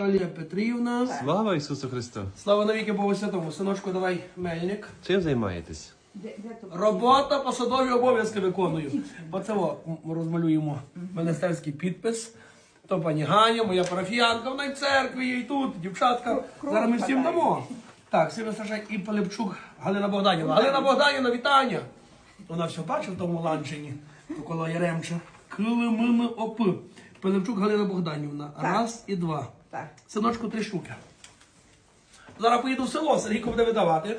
Наталія Петрівна. Слава Ісусу Христу! Слава навіки Богу Святому. Синочку, давай мельник. Чим займаєтесь? Робота, посадові обов'язки виконую. Оце о, м- розмалюємо міністерський підпис. То пані Ганя, моя парафіянка, вона й в церкві, є і тут, дівчатка. Зараз ми всім дамо. Так, Сіна Саша і Пилипчук Галина Богданівна. Галина Богданівна, вітання! Вона все бачить в тому ланчині, то коло Яремча. Килимими оп. Пилипчук Галина Богданівна. Раз і два. Так. Синочку три штуки. Зараз поїду в село, Сергійко буде видавати.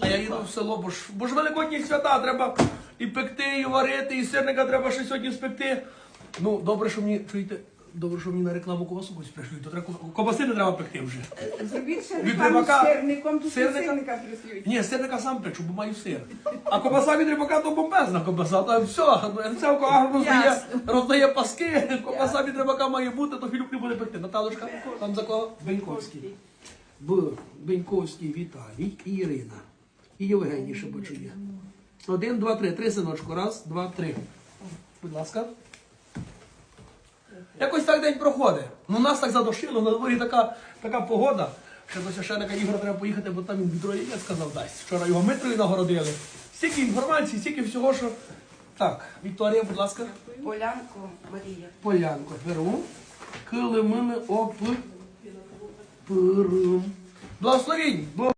А я їду в село, бо ж, бо ж великодні свята треба і пекти, і варити, і сирника треба ще сьогодні спекти. Ну, добре, що мені, чуєте, добре, що мені на рекламу ковбасу когось пришлють, то треба ко- ковбаси не треба пекти вже. Зробіть ще Від рибака. з сирником, тут Сирника? сирника, прислюють. Ні, сирника сам печу, бо маю сир. А ковбаса від рибака то бомбезна ковбаса. Та все, цілко агро роздає, Ясно. роздає паски. Ковбаса від рибака має бути, то Філюк не буде пекти. Наталочка, там за кого? Беньковський. Б. Беньковський Віталій і Ірина. І Євгеній Шебочиє. Один, два, три. Три синочку. Раз, два, три. Будь ласка. Якось так день проходить. Ну нас так задушило, на дворі така, така погода. Ще до священника Ігора треба поїхати, бо там він відро сказав дасть. Вчора його Митрою нагородили. Стільки інформації, стільки всього, що. Так, Вікторія, будь ласка. Полянку Марія. Полянку беру. Килимини оп. Благословінь.